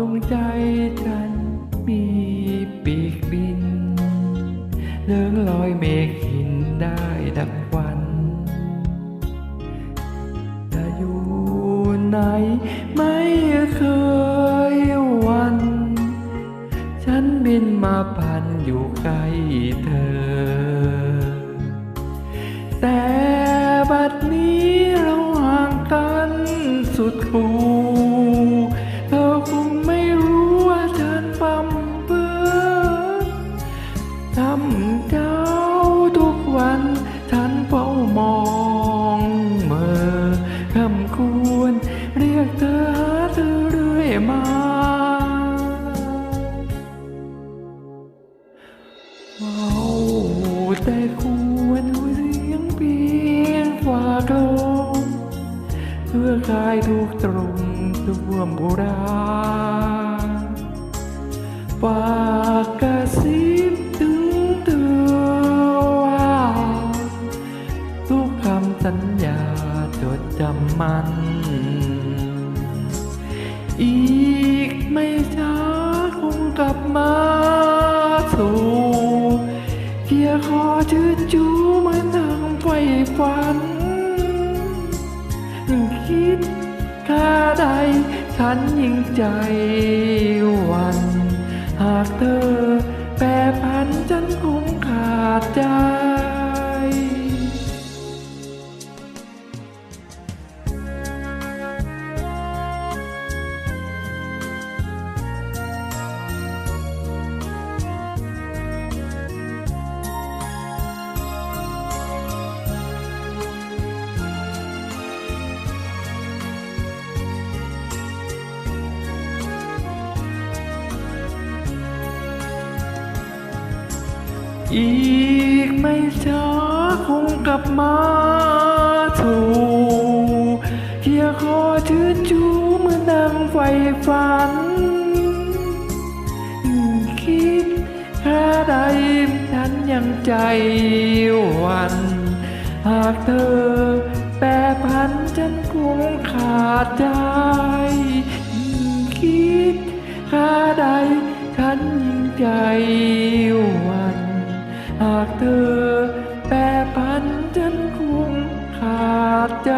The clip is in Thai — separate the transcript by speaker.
Speaker 1: ดวงใจฉันมีปีกบินเลื่องลอยเมฆหินได้ดังวันจะอยู่ไหนไม่เคยวัน ฉันบินมาพันอยู่ใกล้เธอแต่ วรเรียกเธอหาเธอเรื่อยมา ว้าวแต่ควรเสียงเพียงฝากลมเพื่อคลายทุกตรงท่วมบุราฝ อีกไม่ช้าคงกลับมาสู่เกียร์คอจืดจูเหมือนทางไฟฝันคิดค่าใดฉันยิ่งใจหวัน หากเธอแปรพันฉันคงขาดใจ อีกไม่ช้าคงกลับมาถูกเคียร์คอชื่นชูเมื่อนนางไฟฝัน คิดแค่ใดฉันยังใจหวันหากเธอแปรพันฉันคงขาดใจคิดค่ใดฉันยิ่งใจหวัน หากเธอแปรพันฉันคงขาดใจ